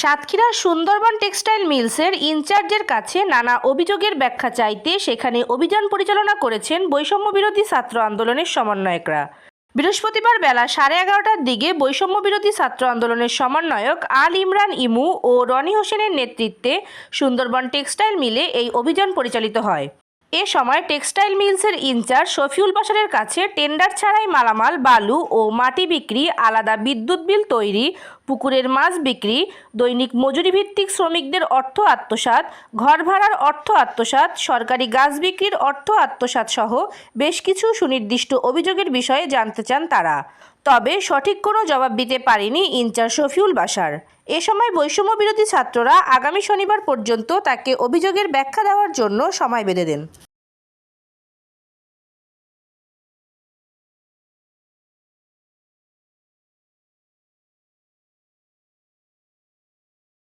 সাতক্ষীরার সুন্দরবন টেক্সটাইল মিলসের ইনচার্জের কাছে নানা অভিযোগের ব্যাখ্যা চাইতে সেখানে অভিযান পরিচালনা করেছেন বৈষম্য বিরোধী ছাত্র আন্দোলনের সমন্বয়করা। বৃহস্পতিবার বেলা সাড়ে এগারোটার দিকে বৈষম্য বিরোধী ছাত্র আন্দোলনের সমন্বয়ক আল ইমরান ইমু ও রনি হোসেনের নেতৃত্বে সুন্দরবন টেক্সটাইল মিলে এই অভিযান পরিচালিত হয়। এ সময় টেক্সটাইল মিলসের ইনচার্জ শফিউল বাসারের কাছে টেন্ডার ছাড়াই মালামাল, বালু ও মাটি বিক্রি, আলাদা বিদ্যুৎ বিল তৈরি পুকুরের মাছ বিক্রি, দৈনিক মজুরি ভিত্তিক শ্রমিকদের অর্থ আত্মসাৎ, ঘর ভাড়ার অর্থ আত্মসাৎ, সরকারি গাছ বিক্রির অর্থ আত্মসাৎ সহ বেশ কিছু সুনির্দিষ্ট অভিযোগের বিষয়ে জানতে চান তারা। তবে সঠিক কোনো জবাব দিতে পারেনি ইনচার্জ শফিউল বাসার এ সময় বৈষম্য বিরোধী ছাত্ররা আগামী শনিবার পর্যন্ত তাকে অভিযোগের ব্যাখ্যা দেওয়ার জন্য সময় বেঁধে দেন।